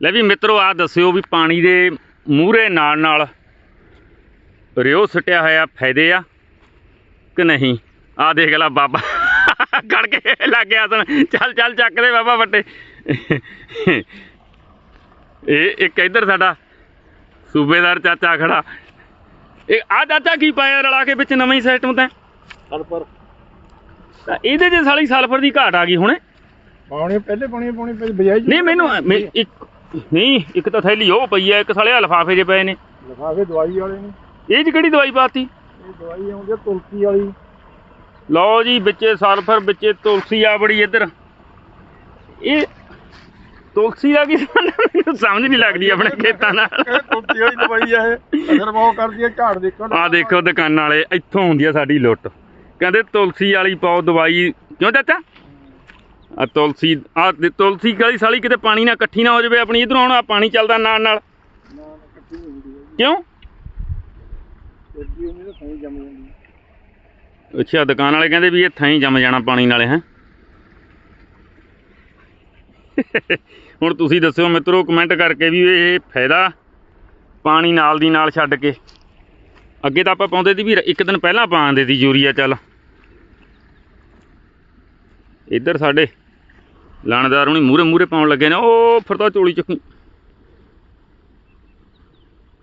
ਲੈ ਵੀ ਮਿੱਤਰੋ ਆ ਦੱਸਿਓ ਵੀ ਪਾਣੀ ਦੇ ਮੂਹਰੇ ਨਾਲ ਨਾਲ ਰਿਓ ਸਟਿਆ ਹੋਇਆ ਫਾਇਦੇ ਆ ਕਿ ਨਹੀਂ? ਆ ਦੇਖ ਲੈ ਬਾਬਾ ਗੜ ਕੇ ਲੱਗ ਗਿਆ ਸਨ। ਚੱਲ ਚੱਲ ਚੱਕ ਦੇ ਬਾਬਾ ਵੱਟੇ। ਇਹ ਇੱਕ ਇੱਧਰ ਸਾਡਾ ਸੂਬੇਦਾਰ ਚਾਚਾ ਖੜਾ। ਇਹ ਆ ਚਾਚਾ ਕੀ ਪਾਇਆ ਰਲਾ ਕੇ ਵਿੱਚ ਨਵਾਂ ਹੀ ਸਿਸਟਮ ਤਾਂ? ਸਲਫਰ। ਤਾਂ ਇਹਦੇ 'ਚ ਸਾਲੀ ਸਲਫਰ ਦੀ ਘਾਟ ਆ ਗਈ ਹੁਣੇ। ਪਾਉਣੀ ਪਹਿਲੇ ਪਾਉਣੀ ਪਾਉਣੀ ਬਜਾਈ ਨਹੀਂ ਮੈਨੂੰ ਇੱਕ ਨਹੀਂ ਇੱਕ ਤਾਂ ਥੈਲੀ ਉਹ ਪਈ ਐ ਇੱਕ ਸਾਲੇ ਲਫਾਫੇ 'ਚ ਪਏ ਨੇ। ਲਿਫਾਫੇ ਦਵਾਈ ਵਾਲੇ ਨੇ। ਇਹ 'ਚ ਕਿਹੜੀ ਦਵਾਈ ਪਾਤੀ? ਇਹ ਦਵਾਈ ਆਉਂਦੀ ਆ ਤੁਲਸੀ ਵਾਲੀ। ਲਓ ਜੀ ਵਿੱਚੇ ਸਲਫਰ ਵਿੱਚੇ ਤੁਲਸੀ ਆ ਬੜੀ ਇੱਧਰ। ਇਹ ਤੁਲਸੀ ਦਾ ਕੀ ਮੈਨੂੰ ਸਮਝ ਨਹੀਂ ਲੱਗਦੀ ਆਪਣੇ ਖੇਤਾਂ ਨਾਲ। ਤੁਲਸੀ ਵਾਲੀ ਦਵਾਈ ਆ ਇਹ? ਅਸਰ ਬਹੁਤ ਕਰਦੀ ਆ ਝਾੜ ਦੇਖੋ ਆ ਦੇਖੋ ਦੁਕਾਨਾਂ ਵਾਲੇ ਇੱਥੋਂ ਹੁੰਦੀ ਆ ਸਾਡੀ ਲੁੱਟ। ਕਹਿੰਦੇ ਤੁਲਸੀ ਵਾਲੀ ਪਾਓ ਦਵਾਈ। ਕਿਉਂ ਚਾਚਾ ਆ ਤੁਲਸੀ ਆ ਤੁਲਸੀ ਵਾਲੀ ਸਾਲੀ ਕਿਤੇ ਪਾਣੀ ਨਾਲ ਇਕੱਠੀ ਨਾ ਹੋ ਜਾਵੇ ਆਪਣੀ, ਇਧਰੋਂ ਹੁਣ ਆ ਪਾਣੀ ਚੱਲਦਾ ਨਾਲ ਨਾਲ। ਕਿਉਂ? ਅੱਛਾ, ਦੁਕਾਨ ਵਾਲੇ ਕਹਿੰਦੇ ਵੀ ਇਹ ਥਾਂ ਹੀ ਜੰਮ ਜਾਣਾ ਪਾਣੀ ਨਾਲੇ, ਹੈ। ਹੁਣ ਤੁਸੀਂ ਦੱਸਿਓ ਮਿੱਤਰੋ ਕਮੈਂਟ ਕਰਕੇ ਵੀ ਇਹ ਫਾਇਦਾ ਪਾਣੀ ਨਾਲ ਦੀ ਨਾਲ ਛੱਡ ਕੇ। ਅੱਗੇ ਤਾਂ ਆਪਾਂ ਪਾਉਂਦੇ ਸੀ ਵੀ ਇੱਕ ਦਿਨ ਪਹਿਲਾਂ ਪਾਉਂਦੇ ਸੀ ਯੂਰੀਆ, ਚੱਲ। ਇੱਧਰ ਸਾਡੇ ਲਾਣੇਦਾਰ ਹੁਣੀ ਮੂਰੇ ਮੂਰੇ ਪਾਉਣ ਲੱਗੇ ਨੇ ਉਹ ਫਿਰਦਾ ਚੋਲੀ ਚੱਕੀ।